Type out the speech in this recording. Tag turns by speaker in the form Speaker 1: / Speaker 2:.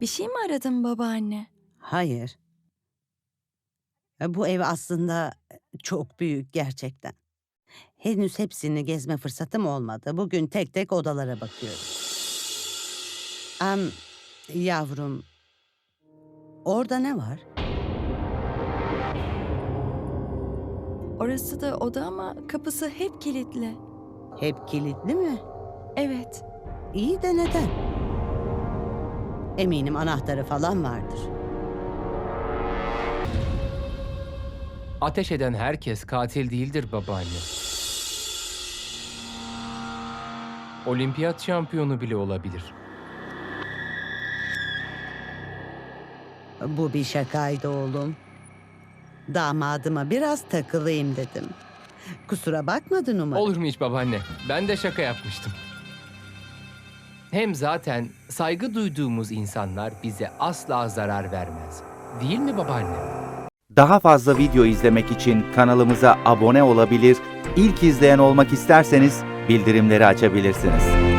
Speaker 1: Bir şey mi aradın babaanne?
Speaker 2: Hayır. E, Bu ev aslında çok büyük gerçekten. Henüz hepsini gezme fırsatım olmadı. Bugün tek tek odalara bakıyorum. Am, yavrum, orada ne var?
Speaker 1: Orası da oda ama kapısı hep kilitli.
Speaker 2: Hep kilitli mi?
Speaker 1: Evet.
Speaker 2: İyi de neden? Eminim anahtarı falan vardır.
Speaker 3: Ateş eden herkes katil değildir babaanne. Olimpiyat şampiyonu bile olabilir.
Speaker 2: Bu bir şakaydı oğlum. Damadıma biraz takılayım dedim. Kusura bakmadın umarım.
Speaker 3: Olur mu hiç babaanne? Ben de şaka yapmıştım. Hem zaten saygı duyduğumuz insanlar bize asla zarar vermez. Değil mi babaanne?
Speaker 4: Daha fazla video izlemek için kanalımıza abone olabilir, ilk izleyen olmak isterseniz bildirimleri açabilirsiniz.